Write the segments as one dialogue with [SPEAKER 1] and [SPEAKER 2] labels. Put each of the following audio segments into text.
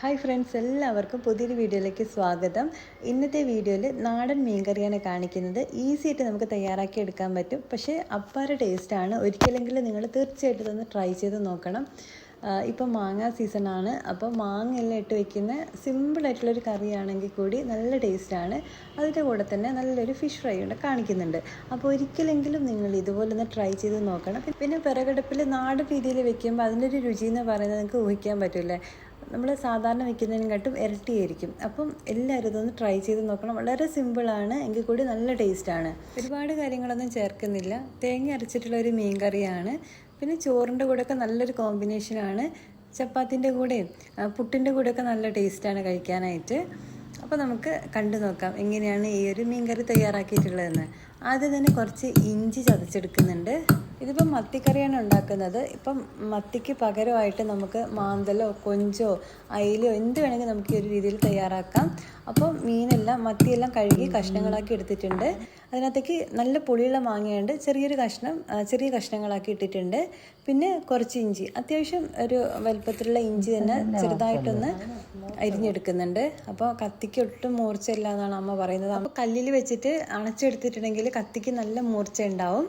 [SPEAKER 1] Hi friends എല്ലാവർക്കും പുതിയൊരു വീഡിയോയിലേക്ക് സ്വാഗതം. ഇന്നത്തെ വീഡിയോയിൽ നാടൻ മീൻകറിയാണ് കാണിക്കുന്നത്. ഈസി ആയിട്ട് നമുക്ക് തയ്യാറാക്കി എടുക്കാൻ പറ്റും. പക്ഷേ അപ്പാര ടേസ്റ്റാണ് ഒരിക്കലെങ്കിലും നിങ്ങൾ തീർച്ചയായിട്ടും ഇതൊന്ന് ട്രൈ ചെയ്ത് നോക്കണം. ഇപ്പം മാങ്ങ സീസണാണ് അപ്പോൾ മാങ്ങ എല്ലാം ഇട്ട് വെക്കുന്ന സിമ്പിളായിട്ടുള്ളൊരു കറിയാണെങ്കിൽ കൂടി നല്ല ടേസ്റ്റാണ് അതിന്റെ കൂടെ തന്നെ നല്ലൊരു ഫിഷ് ഫ്രൈ ഉണ്ട് കാണിക്കുന്നുണ്ട്. അപ്പോൾ ഒരിക്കലെങ്കിലും നിങ്ങൾ ഇതുപോലെ ഒന്ന് ട്രൈ ചെയ്ത് നോക്കണം. പിന്നെ പിറകടുപ്പിൽ നാട് രീതിയിൽ വെക്കുമ്പോൾ അതിന്റെ ഒരു രുചി എന്ന് പറയുന്നത് നിങ്ങൾക്ക് ഊഹിക്കാൻ പറ്റില്ലേ? നമ്മൾ സാധാരണ വെക്കുന്നതിനെക്കാട്ടും ഇരട്ടിയായിരിക്കും. അപ്പം എല്ലാവരും ഇതൊന്ന് ട്രൈ ചെയ്ത് നോക്കണം. വളരെ സിമ്പിളാണ് എങ്കിൽ കൂടി നല്ല ടേസ്റ്റാണ് ഒരുപാട് കാര്യങ്ങളൊന്നും ചേർക്കുന്നില്ല. തേങ്ങ അരച്ചിട്ടുള്ള ഒരു മീൻ കറിയാണ് പിന്നെ ചോറിന്റെ കൂടെയൊക്കെ നല്ലൊരു കോമ്പിനേഷനാണ് ചപ്പാത്തിന്റെ കൂടെയും പുട്ടിന്റെ കൂടെയൊക്കെ നല്ല ടേസ്റ്റാണ് കഴിക്കാനായിട്ട്. അപ്പോൾ നമുക്ക് കണ്ടു നോക്കാം എങ്ങനെയാണ് ഈ ഒരു മീൻ കറി തയ്യാറാക്കിയിട്ടുള്ളതെന്ന്. ആദ്യം തന്നെ കുറച്ച് ഇഞ്ചി ചതച്ചെടുക്കുന്നുണ്ട്. ഇതിപ്പം മത്തിക്കറിയാണ് ഉണ്ടാക്കുന്നത്. ഇപ്പം മത്തിക്ക് പകരമായിട്ട് നമുക്ക് മാന്തലോ കൊഞ്ചോ അയിലോ എന്ത് വേണമെങ്കിൽ നമുക്ക് ഈ ഒരു രീതിയിൽ തയ്യാറാക്കാം. അപ്പോൾ മീനെല്ലാം മത്തിയെല്ലാം കഴുകി കഷ്ണങ്ങളാക്കി എടുത്തിട്ടുണ്ട്. അതിനകത്തേക്ക് നല്ല പുളിയുള്ള മാങ്ങയുണ്ട്. ചെറിയൊരു കഷ്ണം ചെറിയ കഷ്ണങ്ങളാക്കി ഇട്ടിട്ടുണ്ട്. പിന്നെ കുറച്ച് ഇഞ്ചി. അത്യാവശ്യം ഒരു വലുപ്പത്തിലുള്ള ഇഞ്ചി തന്നെ ചെറുതായിട്ടൊന്ന് അരിഞ്ഞെടുക്കുന്നുണ്ട്. അപ്പോൾ കത്തിക്ക് ഒട്ടും മൂർച്ചയില്ല എന്നാണ് അമ്മ പറയുന്നത്. അപ്പോൾ കല്ലിൽ വെച്ചിട്ട് അണച്ചെടുത്തിട്ടുണ്ടെങ്കിൽ കത്തിക്ക് നല്ല മൂർച്ച ഉണ്ടാവും.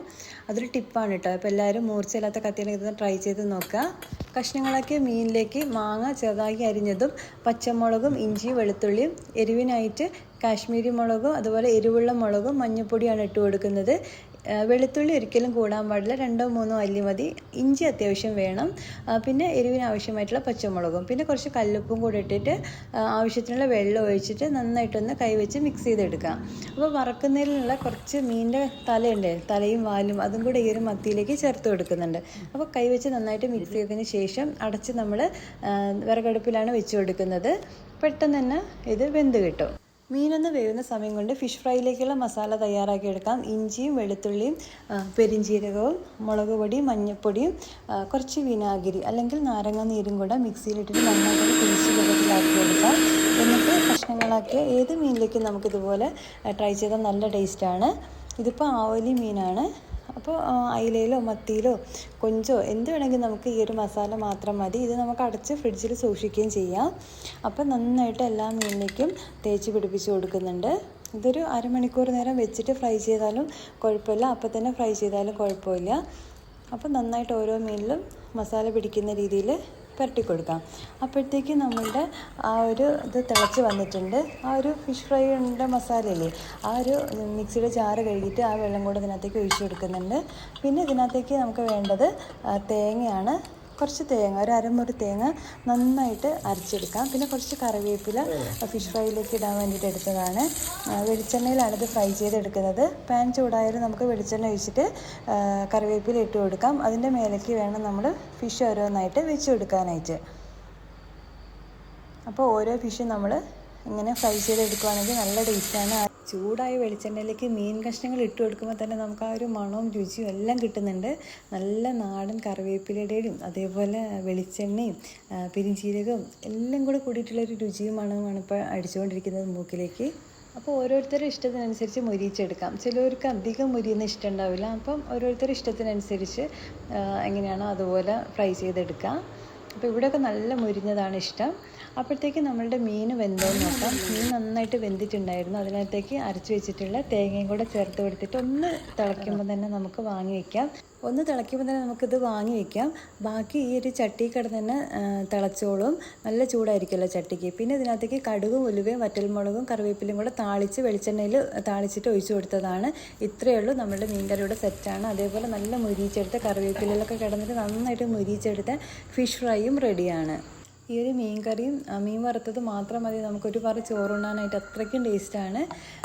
[SPEAKER 1] അതൊരു ടിപ്പാണ് കേട്ടോ. അപ്പോൾ എല്ലാവരും മൂർച്ചയില്ലാത്ത കത്തിയാണെങ്കിൽ ട്രൈ ചെയ്ത് നോക്കുക. കഷ്ണങ്ങളാക്കിയ മീനിലേക്ക് മാങ്ങ ചെറുതാക്കി അരിഞ്ഞതും പച്ചമുളകും ഇഞ്ചിയും വെളുത്തുള്ളിയും എരിവിനായിട്ട് കാശ്മീരി മുളകും അതുപോലെ എരിവുള്ള മുളകും മഞ്ഞൾപ്പൊടിയാണ് ഇട്ട് കൊടുക്കുന്നത് വെളുത്തുള്ളി ഒരിക്കലും കൂടാൻ പാടില്ല. രണ്ടോ മൂന്നോ അല്ലി മതി. ഇഞ്ചി അത്യാവശ്യം വേണം. പിന്നെ എരിവിന് ആവശ്യമായിട്ടുള്ള പച്ചമുളകും. പിന്നെ കുറച്ച് കല്ലുപ്പും കൂടി ഇട്ടിട്ട് ആവശ്യത്തിനുള്ള വെള്ളം ഒഴിച്ചിട്ട് നന്നായിട്ടൊന്ന് കൈവച്ച് മിക്സ് ചെയ്തെടുക്കാം. അപ്പോൾ വറക്കുന്നതിലുള്ള കുറച്ച് മീനിന്റെ തലയുണ്ട്. തലയും വാലും അതും കൂടെ ഈ ഒരു മത്തിയിലേക്ക് ചേർത്ത് കൊടുക്കുന്നുണ്ട്. അപ്പോൾ കൈവച്ച് നന്നായിട്ട് മിക്സ് ചെയ്തതിന് ശേഷം അടച്ച് നമ്മൾ വിറകടുപ്പിലാണ് വെച്ച് കൊടുക്കുന്നത്. പെട്ടെന്ന് തന്നെ ഇത് വെന്ത് കിട്ടും. മീനൊന്ന് വേവുന്ന സമയം കൊണ്ട് ഫിഷ് ഫ്രൈയിലേക്കുള്ള മസാല തയ്യാറാക്കിയെടുക്കാം. ഇഞ്ചിയും വെളുത്തുള്ളിയും പെരിഞ്ചീരകവും മുളക് പൊടിയും മഞ്ഞൾപ്പൊടിയും കുറച്ച് വിനാഗിരി അല്ലെങ്കിൽ നാരങ്ങ നീരും കൂടെ മിക്സിയിലിട്ടിട്ട് നന്നായിട്ട് പിടിച്ച് വെള്ളത്തിലാക്കി എടുക്കാം എന്നിട്ട് കഷ്ണങ്ങളാക്കിയ ഏത് മീനിലേക്കും നമുക്കിതുപോലെ ട്രൈ ചെയ്താൽ നല്ല ടേസ്റ്റാണ് ഇതിപ്പോൾ ആവലി മീനാണ്. അപ്പോൾ അയിലയിലോ മത്തിയിലോ കൊഞ്ചോ എന്ത് വേണമെങ്കിലും നമുക്ക് ഈ ഒരു മസാല മാത്രം മതി. ഇത് നമുക്ക് അടച്ച് ഫ്രിഡ്ജിൽ സൂക്ഷിക്കുകയും ചെയ്യാം. അപ്പോൾ നന്നായിട്ട് എല്ലാ മീനിലേക്കും തേച്ച് പിടിപ്പിച്ച് കൊടുക്കുന്നുണ്ട്. ഇതൊരു അരമണിക്കൂർ നേരം വെച്ചിട്ട് ഫ്രൈ ചെയ്താലും കുഴപ്പമില്ല. അപ്പോൾ തന്നെ ഫ്രൈ ചെയ്താലും കുഴപ്പമില്ല. അപ്പോൾ നന്നായിട്ട് ഓരോ മീനിലും മസാല പിടിക്കുന്ന രീതിയിൽ പുരട്ടി കൊടുക്കാം അപ്പോഴത്തേക്ക് നമ്മളുടെ ആ ഒരു ഇത് തിളച്ച് വന്നിട്ടുണ്ട്. ആ ഒരു ഫിഷ് ഫ്രൈയുടെ മസാലയില്ലേ ആ ഒരു മിക്സിയുടെ ചാറ് കഴുകിയിട്ട് ആ വെള്ളം കൂടെ ഇതിനകത്തേക്ക് ഒഴിച്ചു കൊടുക്കുന്നുണ്ട്. പിന്നെ ഇതിനകത്തേക്ക് നമുക്ക് വേണ്ടത് തേങ്ങയാണ് കുറച്ച് തേങ്ങ ഒരു അരമുറി തേങ്ങ നന്നായിട്ട് അരച്ചെടുക്കാം. പിന്നെ കുറച്ച് കറിവേപ്പില ഫിഷ് ഫ്രൈയിലേക്ക് ഇടാൻ വേണ്ടിയിട്ട് എടുത്തതാണ്. വെളിച്ചെണ്ണയിലാണ് ഇത് ഫ്രൈ ചെയ്തെടുക്കുന്നത്. പാൻ ചൂടായാലും നമുക്ക് വെളിച്ചെണ്ണ ഒഴിച്ചിട്ട് കറിവേപ്പില ഇട്ട് കൊടുക്കാം. അതിന്റെ മേലേക്ക് വേണം നമ്മൾ ഫിഷ് ഓരോന്നായിട്ട് വെച്ച് കൊടുക്കാനായിട്ട്. അപ്പോൾ ഓരോ ഫിഷും നമ്മൾ ഇങ്ങനെ ഫ്രൈ ചെയ്തെടുക്കുകയാണെങ്കിൽ നല്ല ടേസ്റ്റാണ് ചൂടായ വെളിച്ചെണ്ണയിലേക്ക് മീൻ കഷ്ണങ്ങൾ ഇട്ട് കൊടുക്കുമ്പോൾ തന്നെ നമുക്ക് ആ ഒരു മണവും രുചിയും എല്ലാം കിട്ടുന്നുണ്ട്. നല്ല നാടൻ കറിവേപ്പിലയുടെയും അതേപോലെ വെളിച്ചെണ്ണയും പിരിഞ്ചീരകവും എല്ലാം കൂടെ കൂടിയിട്ടുള്ളൊരു രുചിയും മണവുമാണ് ഇപ്പോൾ അടിച്ചുകൊണ്ടിരിക്കുന്നത് മൂക്കിലേക്ക്. അപ്പോൾ ഓരോരുത്തരുടെ ഇഷ്ടത്തിനനുസരിച്ച് മുരിച്ചെടുക്കാം ചിലവർക്ക് അധികം മുരിയുന്ന ഇഷ്ടം ഉണ്ടാവില്ല. അപ്പം ഓരോരുത്തരുടെ ഇഷ്ടത്തിനനുസരിച്ച് എങ്ങനെയാണോ അതുപോലെ ഫ്രൈ ചെയ്തെടുക്കാം. അപ്പോൾ ഇവിടെയൊക്കെ നല്ല മുരിഞ്ഞതാണ് ഇഷ്ടം. അപ്പോഴത്തേക്ക് നമ്മളുടെ മീൻ വെന്തോന്ന് നോക്കാം. മീൻ നന്നായിട്ട് വെന്തിട്ടുണ്ടായിരുന്നു. അതിനകത്തേക്ക് അരച്ച് വെച്ചിട്ടുള്ള തേങ്ങയും കൂടെ ചേർത്ത് കൊടുത്തിട്ട് ഒന്ന് തിളയ്ക്കുമ്പോൾ തന്നെ നമുക്ക് വാങ്ങി വയ്ക്കാം ഒന്ന് തിളയ്ക്കുമ്പോൾ തന്നെ നമുക്കിത് വാങ്ങി വയ്ക്കാം ബാക്കി ഈ ഒരു ചട്ടി കിടന്ന് തന്നെ തിളച്ചോളും. നല്ല ചൂടായിരിക്കുമല്ലോ ചട്ടിക്ക്. പിന്നെ ഇതിനകത്തേക്ക് കടുകും ഉലുവയും വറ്റൽമുളകും കറിവേപ്പിലയും കൂടെ താളിച്ച് വെളിച്ചെണ്ണയിൽ താളിച്ചിട്ട് ഒഴിച്ചു കൊടുത്തതാണ്. ഇത്രയേ ഉള്ളൂ. നമ്മുടെ മീൻകറിയുടെ സെറ്റാണ്. അതേപോലെ നല്ല മുരിച്ചെടുത്ത കറിവേപ്പിലൊക്കെ കിടന്നിട്ട് നന്നായിട്ട് മുരിച്ചെടുത്ത ഫിഷ് ഫ്രൈയും റെഡിയാണ്. ഈ ഒരു മീൻ കറിയും മീൻ വറുത്തത് മാത്രം മതി. നമുക്കൊരു പറ ചോറുണ്ണാനായിട്ട് അത്രയ്ക്കും ടേസ്റ്റാണ്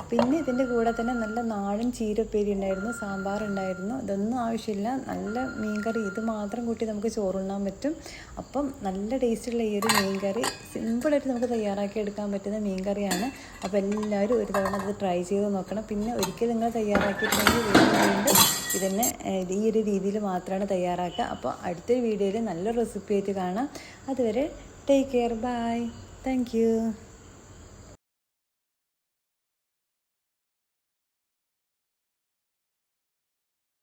[SPEAKER 1] പിന്നെ ഇതിന്റെ കൂടെ തന്നെ നല്ല നാടൻ ചീരപ്പേരി ഉണ്ടായിരുന്നു സാമ്പാർ ഉണ്ടായിരുന്നു. ഇതൊന്നും ആവശ്യമില്ല. നല്ല മീൻ കറി ഇത് മാത്രം കൂട്ടി നമുക്ക് ചോറുണ്ണാൻ പറ്റും. അപ്പം നല്ല ടേസ്റ്റുള്ള ഈ ഒരു മീൻ കറി സിമ്പിളായിട്ട് നമുക്ക് തയ്യാറാക്കി എടുക്കാൻ പറ്റുന്ന മീൻ കറിയാണ് അപ്പോൾ എല്ലാവരും ഒരു തവണ അത് ട്രൈ ചെയ്ത് നോക്കണം. പിന്നെ ഒരിക്കൽ നിങ്ങൾ തയ്യാറാക്കിയിട്ടുണ്ടെങ്കിൽ വീണ്ടും ഇതന്നെ ഈ ഒരു രീതിയിൽ മാത്രമാണ് തയ്യാറാക്കുക. അപ്പോൾ അടുത്തൊരു വീഡിയോയിൽ നല്ല റെസിപ്പി ആയിട്ട് കാണാം. അതുവരെ Take care. Bye. Thank you.